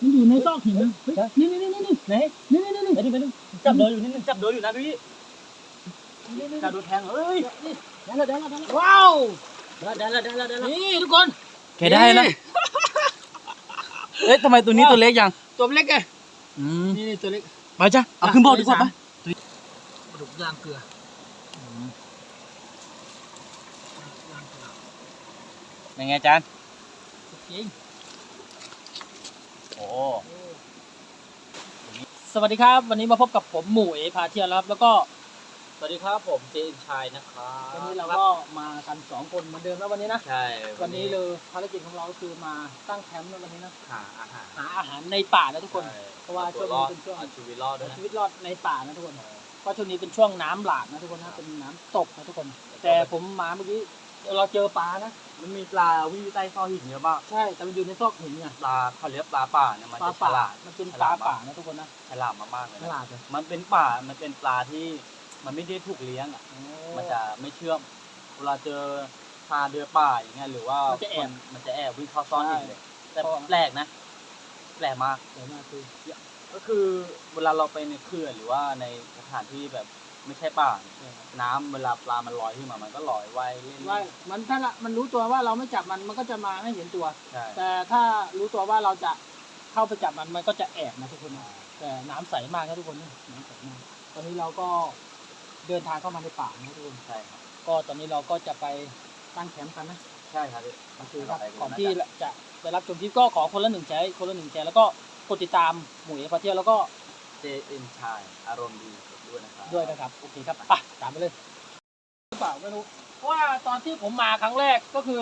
มันอยู่ในซอกหินนะเฮ้ยนี่นี่นี่นี่ไหนนี่นี่นี่นี่ไปดูไปดูจับโดนอยู่นิดนึงจับโดนอยู่นะพี่จับโดนแทงเอ้ยได้แล้วได้แล้วได้แล้วว้าวได้แล้วได้แล้วได้แล้วนี่ทุกคนแกได้แล้วเอ๊ะทำไมตัวนี้ตัวเล็กยังตัวเล็กไงอืมนี่นี่ตัวเล็กไปจ้ะเอาขึ้นบ่อดีกว่าปะปลาดุกย่างเกลือยังไงจานจริง โอ้สวัสดีครับ วันนี้มาพบกับผมหมู่เอพาเที่ยวครับ แล้วก็สวัสดีครับผมเจนชัยนะครับวันนี้เราก็มากันสองคนเหมือนเดิมแล้ววันนี้นะใช่วันนี้เลยภารกิจของเราก็คือมาตั้งแคมป์ในวันนี้นะหาอาหารหาอาหารในป่านะทุกคนใช่เพราะว่าอช่วงรนี้อดเป็นช่วงเอาชีวิตรอดด้วยเอานะชีวิตรอดในป่านะทุกคนเพราะช่วงนี้เป็นช่วงน้ำหลากนะทุกคนนะเป็นน้ำตกนะทุกคน แต่ผมมาเมื่อกี้ เราเจอปลานะมันมีปลาวิ่งอยู่ใต้ซอกหินเยอะมากใช่แต่มันอยู่ในซอกหินไงปลาเขาเรียกปลาป่าเนี่ยมันปลาจะฉป่าลาดมันเป็นฉปลาลาดมากป่านะทุกคนนะฉลาดมากๆเลยฉนะลาดเลยมันเป็นป่ามันเป็นปลาที่มันไม่ได้ถูกเลี้ยงอะ มันจะไม่เชื่อม เวลาเจอปลาเดือป่าอย่างเงี้ยหรือว่ามันจะแอบคนมันจะแอบวิ่งเข้าซ่อนหินเลย แต่เพราะแปลกนะ แปลกมาก สวยมากคือก็คือเวลาเราไปในเขื่อนหรือว่าในสถานที่แบบ ไม่ใช่ป่าเนี่ยน้ำเวลาปลามันลอยขึ้นมา มันก็ลอยว่ายเล่นว่ามันถ้าละมันรู้ตัวว่าเราไม่จับมันมันก็จะมาไม่เห็นตัว ใช่แต่ถ้ารู้ตัวว่าเราจะเข้าไปจับมันมันก็จะแอบนะทุกคนนะแต่น้ำใสมากนะทุกคนนะน้ำใสมากตอนนี้เราก็เดินทางเข้ามาในป่านะทุกคนใช่ครับ ก็ตอนนี้เราก็จะไปตั้งแคมป์กันนะ ใช่ครับพี่โอเคครับไปกัก่อนนะที่จะไปรับชมคลิปก็ขอคนละหนึ่งแชร์คนละหนึ่งแชร์แล้วก็กดติดตามหมู่เอพาเที่ยวแล้วก็เจเอ็นชายอารมณ์ดี ด้วยนะครับด้วยนะครับโอเคครับไปตามไปเลยหรือเปล่าไม่รู้เพราะว่าตอนที่ผมมาครั้งแรกก็คือ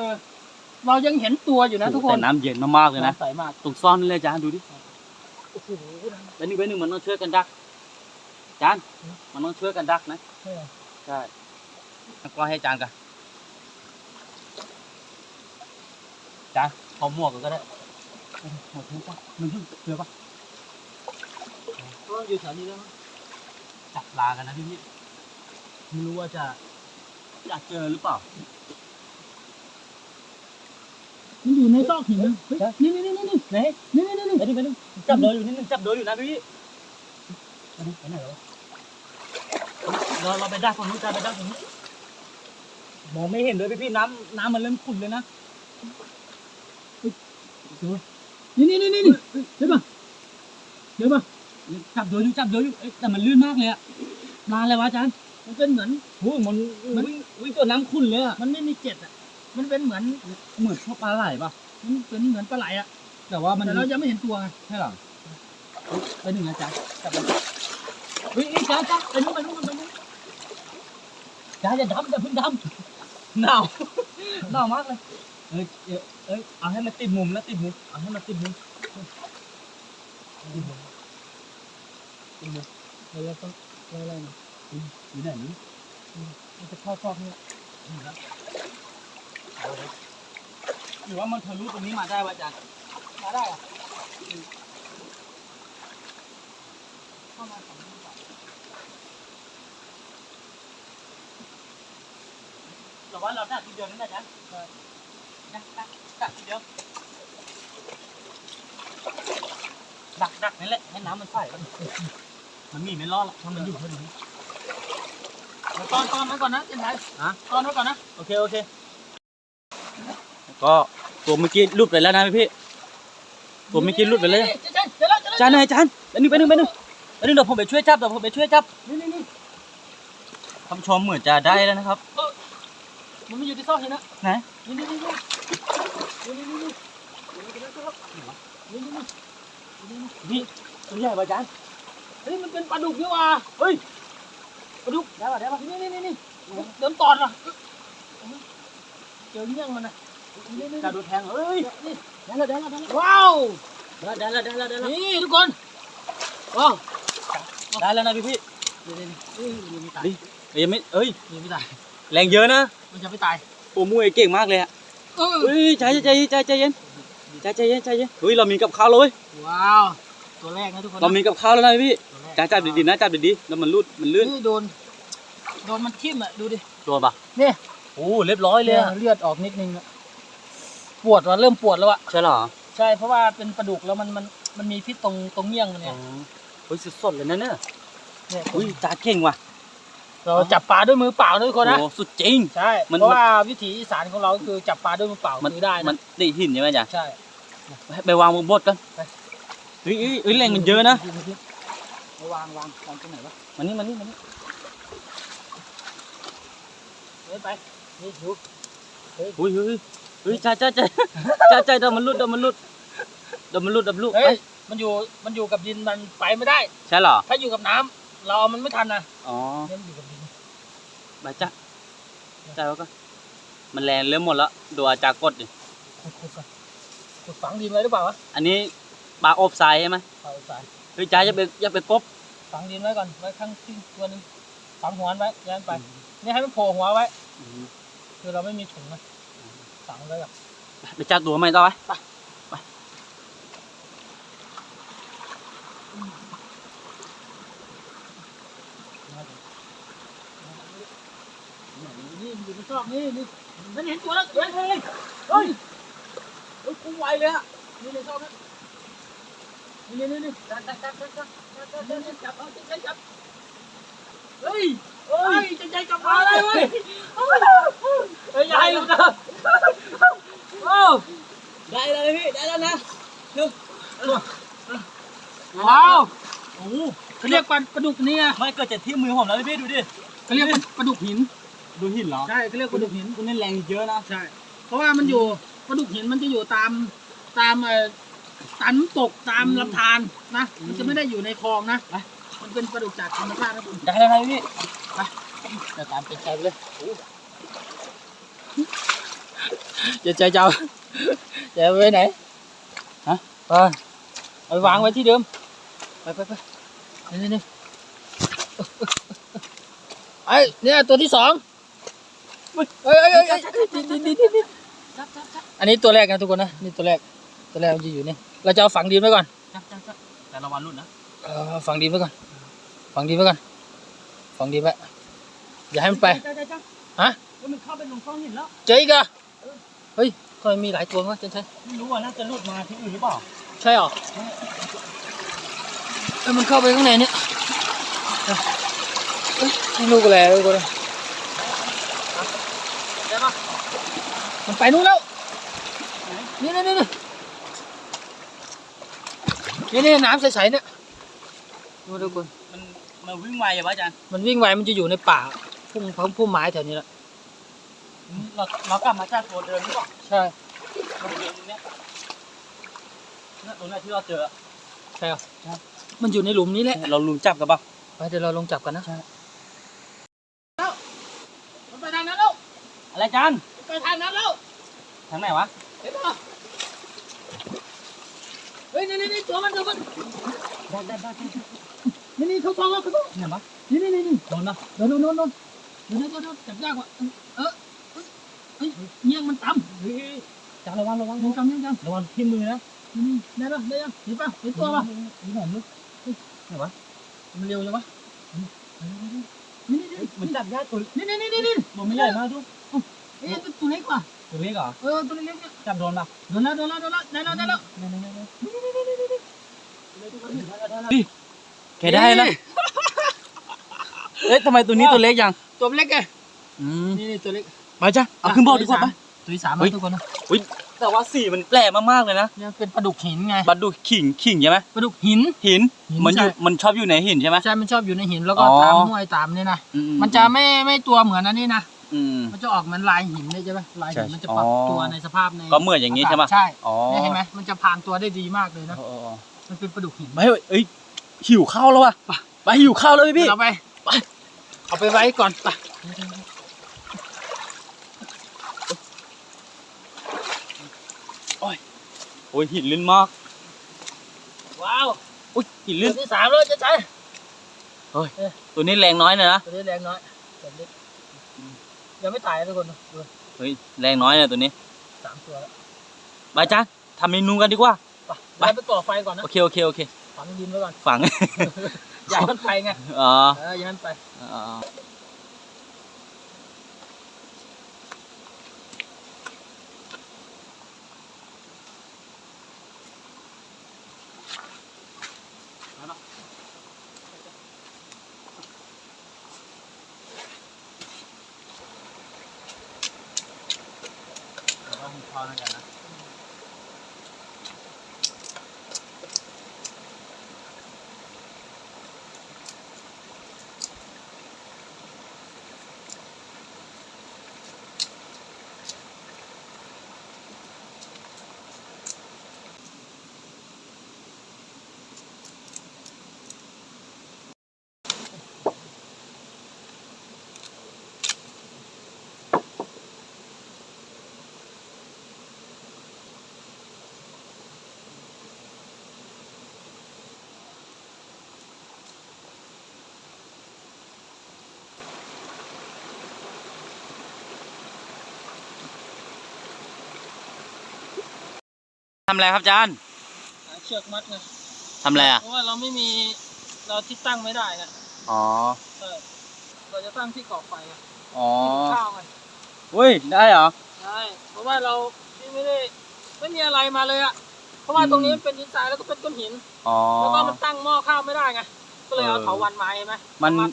เรายังเห็นตัวอยู่นะทุกคนแต่น้ำเย็นมากๆเลยนะำใสมากตรงซ่อนนี่เลยจานดูดิโอ้โหเป็นหนึ่งเป็นหนึ่งมันต้องช่วยกันดักจานมันต้องช่วยกันดักนะใช่เหรอใช่ก็ให้จานกันจานขอหมวกก็ได้หมดทุกปะมันยุ่งเกลือปะก็อยู่แถวนี้แล้วมั้ง จับปลากันนะพี่พี่ไม่รู้ว่าจะอยากเจอหรือเปล่า มันอยู่ในซอกหินนะเฮ้ยนี่นี่นี่นี่ไหนนี่นี่นี่นี่ไปดูไปดูจับโดนอยู่นิดนึงจับโดนอยู่นะพี่ไปไหนแล้วเราเราไปดักฝั่งนู้นจานไปดักฝั่งนู้นมองไม่เห็นเลยพี่พี่น้ำน้ำมันเริ่มขุ่นเลยนะนี่นี่นี่นี่นี่เดี๋ยวปะเดี๋ยวปะ จับโดนอยู่จับโดนอยู่เอ้ยแต่มันลื่นมากเลยอะนานเลยวะอาจารย์มันเป็นเหมือนโอ้ยมันมันวิ่งวิ่งจนน้ำขุ่นเลยอะมันไม่มีเกล็ดอะ มันเป็นเหมือนเหมือนพวกปลาไหลป่ะมันเป็นเหมือนปลาไหลอะ แต่ว่ามันแต่เรายังไม่เห็นตัวไงใช่หรอไปหนึ่งนะจ๊ะจับมันเฮ้ยนี่จ้าจ้าไปนู้นไปนู้นไปนู้นจ๊ะอย่าดำอย่าเพิ่งดำหนาวหนาวมากเลยเอ้ยเอ้ยเอ้ยเอาให้มันติดมุมแล้วติดมุมเอาให้มันติดมุมเรา จะต้องอะไรนะอยู่ไหนนี่มันจะเข้าซอกนี่หรือว่ามันทะลุตรงนี้มาได้วะอาจารย์มาได้อะเข้ามาฝั่งนี้ก่อนหรือว่าเราดักทีเดียวนั่นแหละจ๊ะดักดักดักทีเดียวดักดักนั่นแหละให้น้ำมันใส่แล้ว มันมีไม่รอดหรอกถ้ามันอยู่แค่นี้เดี๋ยวตอนตอนไว้ก่อนนะเจนไทยฮะ ตอนไว้ก่อนนะ โอเค โอเค ก็ตัวเมื่อกี้หลุดไปแล้วนะพี่ ตัวเมื่อกี้หลุดไปเลยเจนเจนเจนแล้วเจนแล้วจานไหนจานไปหนึ่งไปหนึ่งไปหนึ่งไปหนึ่งเดี๋ยวผมไปช่วยจับเดี๋ยวผมไปช่วยจับนี่นี่นี่ท่านผู้ชมเหมือนจะได้แล้วนะครับ มันไม่อยู่ที่ซอกหินนะไหนนี่นี่นี่นี่นี่นี่นี่นี่นี่นี่นี่ตัวใหญ่ป่ะจานเฮ้ยมันเป็นปลาดุกนี่หว่าเฮ้ยปลาดุกได้ป่ะได้ป่ะนี่นี่นี่นี่เดิมตอดเหรอเจอเงี้ยงมันนะนี่นี่จะโดนแทงเอ้ยนี่ได้แล้วได้แล้วได้แล้วว้าวได้แล้วได้แล้วได้แล้วนี่ทุกคนว้าวได้แล้วนะพี่พี่นี่นี่นี่นี่ไม่ตายเอ้ยยังไม่เอ้ยนี่ไม่ตายแรงเยอะนะมันจะไม่ตายโอ้มวยเก่งมากเลยอะเออเฮ้ยใจเย็นใจเย็นใจใจเย็นใจใจเย็นใจเย็นเฮ้ยเรามีกับข้าวแล้วเว้ยว้าวตัวแรกนะทุกคนเรามีกับข้าวแล้วนะพี่ตัวแรก จ้าจับดีๆนะจับดีๆแล้วมันลุดมันลื่นนี่โดน โดนมันทิ่มอะดูดิตัวปะนี่โอ้เรียบร้อยเลยอะเลือดออกนิดนึงอะปวดว่ะเริ่มปวดแล้วอะใช่เหรอใช่เพราะว่าเป็นปลาดุกแล้วมันมันมันมีพิษตรงตรงเงี้ยงมันเนี่ยเฮ้ยสดๆเลยนะเนี่ยเนี่ยอุ้ยจ่าเก่งว่ะเราจับปลาด้วยมือเปล่านะทุกคนนะโอ้สุดจริงใช่มันเพราะว่าวิถีอีสานของเราก็คือจับปลาด้วยมือเปล่ามันคือได้มันะนติหินใช่ไหมจ๊ะใช่ไปไปวางบนบดกันไปเฮ้ยเฮ้ยเฮ้ยแรงมันเยอะนะ เอาวางวางวางตรงไหนวะมานี่มานี่มานี่เดินไปนี่ดูเฮ้ยเฮ้ยเฮ้ยเฮ้ยจ่าจ่าจ่าจ่าจ่าเดี๋ยวมันหลุดเดี๋ยวมันหลุดเดี๋ยวมันหลุดเดี๋ยวมันหลุดเฮ้ไปยมันอยู่มันอยู่กับดินมันไปไม่ได้ ใช่เหรอถ้าอยู่กับน้ำเราเอามันไม่ทันนะอ๋อเนี่ยมันอยู่กับดินไปจ้าจ่าแล้วก็ มันแรงเริ่มหมดแล้วดูอาจากดดิขุดขุดก่อนขุดฝังดินไว้หรือเปล่าวะอันนี้ปลาอบทรายใช่ไหมเอาสายเฮ้ยจ่าอย่าไปอย่าไปกบฝังดินไว้ก่อนไว้ข้างที่ตัวนึงฝังหัวมันไว้ยันไป นี่ให้มันโผล่หัวไว้ คือเราไม่มีถุงนะฝังไว้ก่อนไปจับตัวใหม่ต่อไปไปนี่มันอยู่ในซอกนี่นี่มันเห็นตัวแล้วเฮ้ยเฮ้ยเฮ้ยเฮ้ยกูไวเลยอะนี่ในซอกนะ นี่นี่นี่จับจับจับจับจับจับจับจับจับเอาจับจับจับเฮ้ยเฮ้ยจะใจจับปลาอะไรเว้ยเฮ้ยใหญ่เลยนะโอ้ได้แล้วพี่ได้แล้วนะว้าวโอ้เขาเรียกปลาปลาดุกเนี่ยไม่เกิดจากที่มือผมแล้วพี่ดูดิเขาเรียกปลาดุกหินดูหินเหรอใช่เขาเรียกปลาดุกหินคุณนี่แรงเยอะนะใช่เพราะว่ามันอยู่ปลาดุกหินมันจะอยู่ตามตามเอ่อ ตามน้ำตกตามลำธารนะ มันจะไม่ได้อยู่ในคลองนะ มันเป็นปลาดุกจากธรรมชาตินะคุณได้แล้วครับพี่เดี๋ยวตามเป็นใจไปเลยจะใจเจ้าจะเอาไว้ไหน ฮะเออเอาไปวางไว้ที่เดิม ไปไปไปนี่นี่นี่ไอ้เนี่ยตัวที่สองเอ้ยเอ้ยเอ้ยเอ้ยนี่นี่นี่นี่อันนี้ตัวแรกนะทุกคนนะ นี่ตัวแรก ตัวแรกมันจะอยู่นี่ เราจะเอาฝังดินไว้ก่อนจับจับจับแต่ระวังหลุดนะเออฝังดินไว้ก่อน ฝังดินไว้ก่อน ฝังดินไว้ อย่าให้มันไปฮะแล้วมันเข้าไปลงช่องหินแล้ว เจออีกอะเฮ้ยทำไมมีหลายตัววะเจนชัยไม่รู้ว่าน่าจะหลุดมาที่อื่นหรือเปล่า ใช่หรอเอ้ยมันเข้าไปข้างในเนี่ยเอ้ยนี่ลูกอะไรลูกอะไรได้ปะมันไปนู่นแล้ว นี่นี่นี่นี่ นี่นี่น้ำใสๆเนี่ยดูทุกคนมันมันวิ่งไวอย่าบ้าจันมันวิ่งไวมันจะอยู่ในป่าพุ่มพุ่มพุ่มไม้แถวนี้แหละเราเรากลับมาจากตัวเดิมหรือเปล่าใช่ตัวเดิมตรงเนี้ยเนี่ยตรงเนี้ยที่เราเจอใช่เหรอมันอยู่ในหลุมนี้แหละเราลุมจับกันปะไปเดี๋ยวเราลงจับกันนะแล้วมันไปทางนั้นแล้วอะไรจันไปทางนั้นแล้วทางไหนวะเห็นปะเฮ้ยนี่นี่นี่ตัวมันตัวมันได้ได้ได้นี่นี่เขาฟองแล้วเขาฟองเนี่ยปะนี่นี่นี่นี่โดนปะโดนโดนโดนโดนโดนโดนโดนจับยากว่ะเออเฮ้ยเฮ้ยเงี้ยงมันต่ำเฮ้ยจันระวังระวังยังต่ำยังต่ำระวังที่มือนะนี่นี่ได้ปะได้ยังเห็นปะเห็นตัวปะมีหอมลึกมันเร็วจังวะนี่นี่นี่เหมือนจับยากตัวนี่นี่นี่นี่นี่มันไม่ใหญ่มากทุกเอ้ยตัวเล็กว่ะ ตัวเล็กเหรอเออตัวเล็กเนี่ยจับโดนปะโดนแล้วโดนแล้วโดนแล้วได้แล้วได้แล้วแกได้แล้วเอ๊ะทำไมตัวนี้ตัวเล็กยังตัวเล็กไงอืมนี่นี่ตัวเล็กมาจ้ะเอาขึ้นบอดีกว่าปะตัวที่สามเฮ้นะยทุกคนนะแต่ว่าสีมันแปลกมากๆเลยนะเนี่ยเป็นปลาดุกหินไงบัดดูขิงขิงใช่ไหมปลาดุกหินหินหินมันอยู่ใช่มันชอบอยู่ในหินใช่ไหมใช่มันชอบอยู่ในหินแล้วก็อ๋อตามห้วยตามนี่นะอืมันจะไม่ไม่ตัวเหมือนอันนี้นะ อืม มันจะออกเหมือนลายหินเลยใช่ไหมลายหินใช่มันจะปรับอ๋อ ตัวในสภาพในก็เหมือนอย่างนี้ใช่ไหมใช่อ๋อเนี่ยเห็นไหมมันจะพรางตัวได้ดีมากเลยนะอ๋ออ๋อมันเป็นปลาดุกหินไม่เอ้ยหิวข้าวแล้วว่ะไปหิวข้าวแล้วพี่พี่ เอาไปไปเอาไปไว้ก่อนไปโอ้ยหินลื่นมากว้าวอุ้ยหินตัลื่วนที่สามแล้วเจะใช้ตัวนี้แรงน้อยเลยนะ ตัวนี้แรงน้อยตัวนี้ ยังไม่ตายนะทุกคนดูเฮ้ยแรงน้อยเลยตัวนี้สามตัวแล้วไปจ้าทำเมนูกันดีกว่า ไปไปไปก่อไฟก่อนนะ โอเค โอเค โอเค ฝังดินไว้ก่อน ฝัง อย่าให้มันไปไง อ๋อเอออย่าให้มันไป อ๋อ ไปเนาะเราต้องหุงข้าวด้วยกันนะ ทำอะไรครับอาจารย์หาเชือกมัดไงทำอะไรอะ เพราะว่าเราไม่มีเราที่ตั้งไม่ได้ไงอ๋อ เออเราจะตั้งที่ก่อไฟไงอ๋อที่หุงข้าวไงอุ้ย ได้เหรอ ใช่เพราะว่าเราที่ไม่ได้ไม่มีอะไรมาเลยอะเพราะว่าตรงนี้มันเป็นดินทรายแล้วก็เป็นก้อนหินอ๋อ แล้วก็มันตั้งหม้อข้าวไม่ได้ไงก็เลยเอาเออเถาวันไม้ไหมมันมา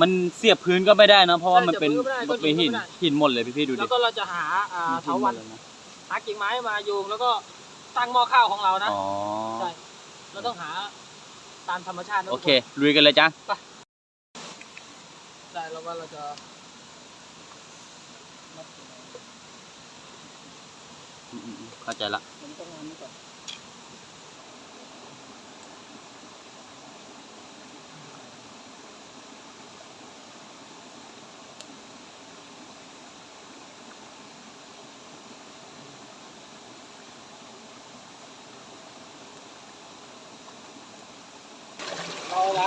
มันเสียบพื้นก็ไม่ได้นะ เพราะว่าใช่มันเป็น เสียบพื้นก็ไม่ได้มันเป็นหิน ก็หินก็ไม่ได้ หินหมดเลยพี่พี่ๆดูดิแล้วก็เราจะหาอ่าหิเถาวันหมดเลยะหากิ่งไม้มาโยงแล้วก็ ตั้งหม้อข้าวของเรานะอ๋อ ใช่เราต้องหาตามธรรมชาตินะโอทุกเคนลุยกันเลยจ้าได้แล้วว่าเราจะมัดยังไงเข้าใจละ ผมต้องงานนี้ก่อน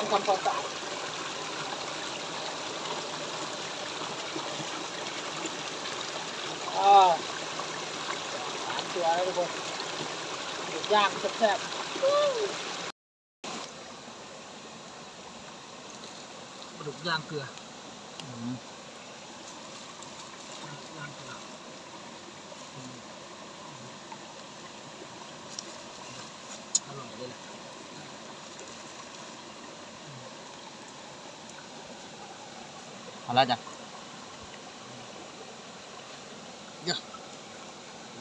านทำความสะอาดอ่าสามตัวแล้วทุกคนหมูย่างแซ่บๆปลาดุกย่างเกลือย่างเกลืออืมอร่อยเลยแหละ เอาละจ้ะ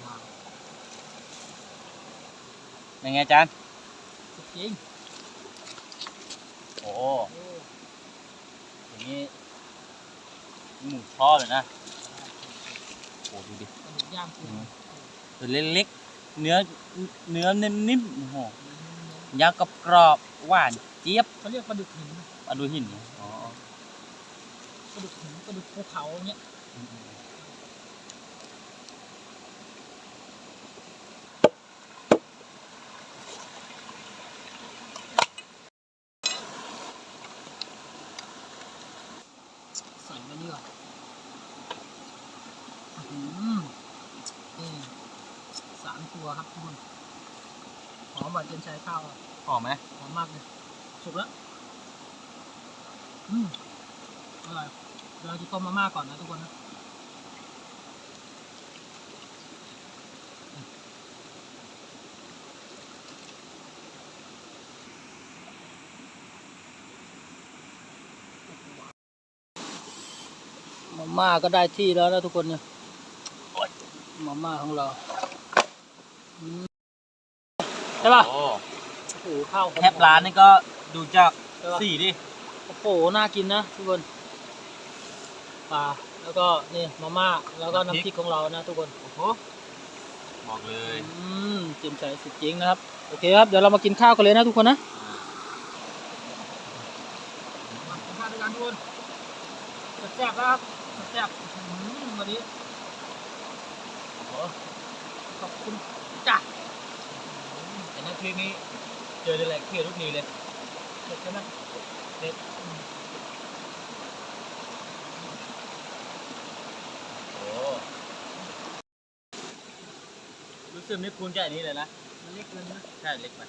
ว้าวเป็นไงอาจารย์สุดจริงโอ้โอ้อย่างนี้หมูทอดเลยนะโอ้ดูดิปลาดุกย่างเกลือตัวเล็กๆ เนื้อเนื้อนิ่มๆโอ้โหย่างกรอบๆหวานเจี๊ยบเขาเรียกปลาดุกหินมาดูหินเนี่ยอ๋อ ปลาดุกหินปลาดุกภูเขาเนี้ยใส่มานี่ก่อนอื้อหือนี่สามตัวครับทุกคนหอมแบบเจนใช้ข้าวอะหอมไหมหอมมากเลย สุกแล้ว อืม อร่อยเดี๋ยวเราจะต้มมาม่าก่อนนะทุกคนนะมาม่าก็ได้ที่แล้วนะทุกคนเนี่ยโอ๊ยมาม่าของเราอืมใช่ป่ะโอ้โอ้โหข้าวหอมแคปร้านนี่ก็ดูจากใช่ป่ะสีดิ โอ้โห น่ากินนะทุกคน ปลา แล้วก็นี่มาม่า แล้วก็น้ำพริกของเรานะทุกคน โอ้โห บอกเลยอืมเต็มใจสุดจริงนะครับ โอเคครับ เดี๋ยวเรามากินข้าวกันเลยนะทุกคนนะมากินข้าวด้วยกันทุกคนแซ่บๆนะครับแซ่บๆอื้อหือวันนี้โอ้โหขอบคุณจ้ะไอ้น้ำพริกนี้เจอในแหล่งเคี่ยวทุกทีเลยเด็ดใช่ไหมเด็ด ซึมนี่คูณแค่นี้เลยนะ มันเล็กเกินนะใช่เล็กไป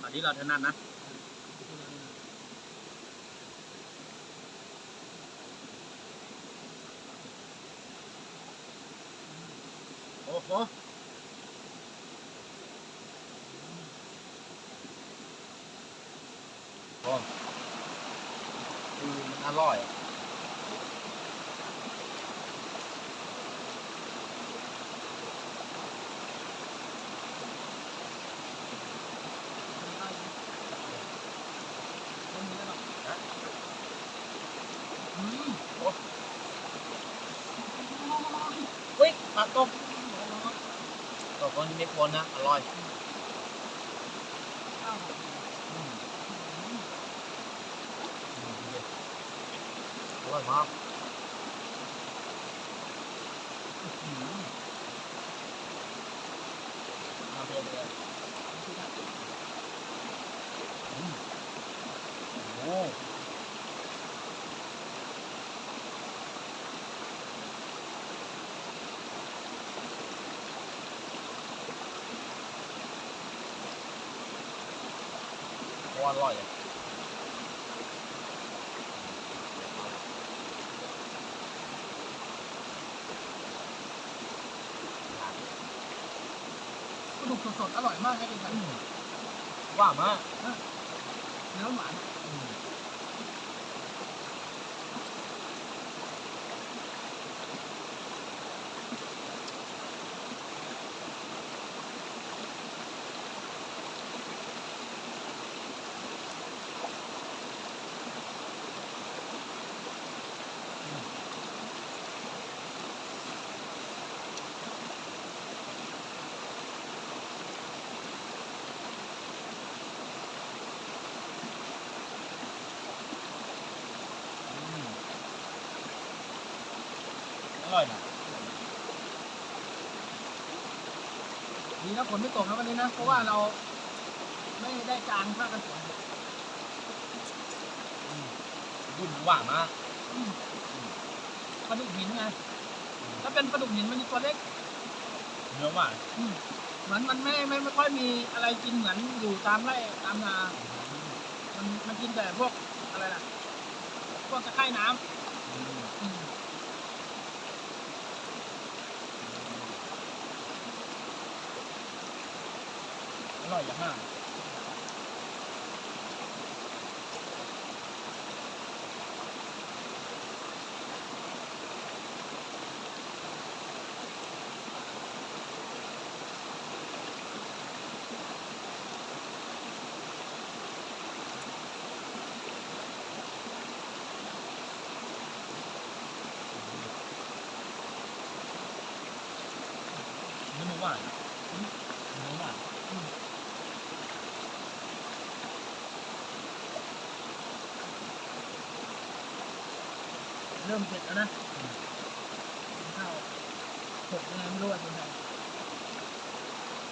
ตอนนี้เราถนัดนะโอ้โหอร่อย เฮ้ยปลาตกตกคนที่ไม่พ้นนะ อร่อยอร่อยมากมาเบียร์เลยอืมโอ้โห อร่อยเลยกระดูกสดๆอร่อยมากครับจริงอืมว่ามากๆเนื้อหวาน ร่อยนะดีนะฝนไม่ตกนะวันนี้นะ เพราะว่าเราไม่ได้จานผ้ากันฝนอืมยุ่นหวานมากปลาดุกหินไง ถ้าเป็นปลาดุกหินมันมีตัวเล็กเนื้อหวานเหมือนมันไม่ไม่ไม่ค่อยมีอะไรกินเหมือนอยู่ตามไร่ตามนา มันมันกินแต่พวกอะไรล่ะ พวกตะไคร่น้อืมำอืม อ ร่อยอย่างมากเนื้อหมูหวานเนื้อหวาน เริ่มเผ็ดแล้วนะกินข้าวหกยังไงไม่รู้อะคุณไทย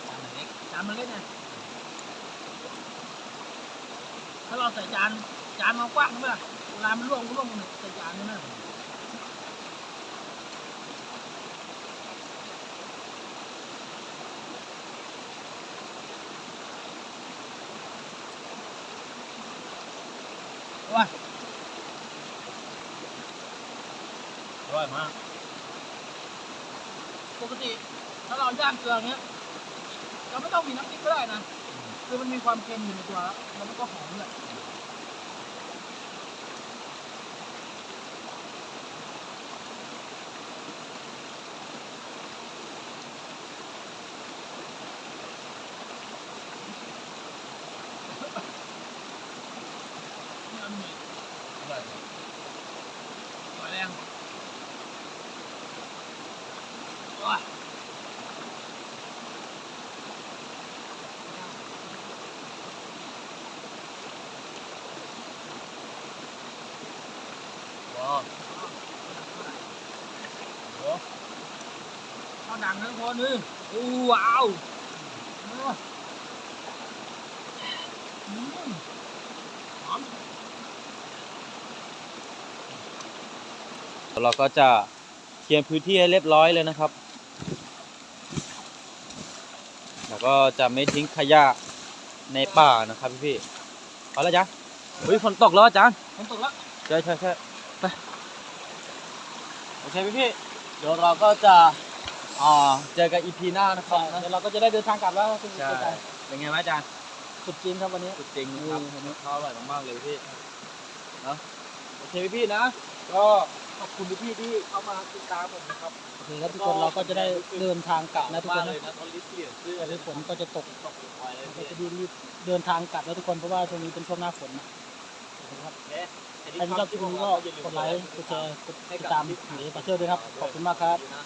จานเล็กจานมันเล็กไงถ้าเราใส่จานจานมันกว้างใช่ไหมล่ะเวลามันร่วงมันร่วงมันใส่จานนี่นะว่า อร่อยมาก ปกติถ้าเราย่างเกลืองเนี้ยเราไม่ต้องมีน้ำพริกก็ได้นะ คือมันมีความเค็มอยู่ในตัวแล้วแล้วมันก็หอมเลยนี่อันนี้ อร่อย สวยแรงว้า ว้าวโอ้ ข้าวดังนะทุกคนนี่อู้ว้าวอืมหอมเราก็จะเคลียร์พื้นที่ให้เรียบร้อยเลยนะครับ แล้วก็จะไม่ทิ้งขยะในป่านะครับพี่พี่ๆเอาละจ๊ะเฮ้ยฝนตกแล้วอาจารย์ฝนตกแล้วใช่ใช่ใช่ไปโอเคพี่พี่ๆเดี๋ยวเราก็จะ อ่าเจอกันอีพีหน้านะครับนะเดี๋ยวเราก็จะได้เดินทางกลับแล้วคุณใช่ผู้ชมเป็นไงไหมอาจารย์สุดจริงครับวันนี้ สุดจริงนะครับข้าวอร่อยมากๆเลยพี่เนาะโอเคเฮ้ยพี่นะ ก็ขอบคุณพี่ๆที่เข้ามาติดตามผมนะครับโอเคครับทุกคนเราก็จะได้เดินทางกลับนะทุกคนเลนะยนะตอนลิฟต์เปลี่ยนเสื้อตอนเลนี้ยฝนก็จะตก ตกลงไปเลยเราก็จะรีบๆเดินทางกลับแล้วทุกคนเพราะว่าช่วงนี้เป็นช่วงหน้าฝนนะนะครับอันใครที่ชอบคลิปนี้ก็กดไลค์กดแชร์กดติดตามหรือปัเชอร์ด้วยครับ ขอบคุณมากครับนะ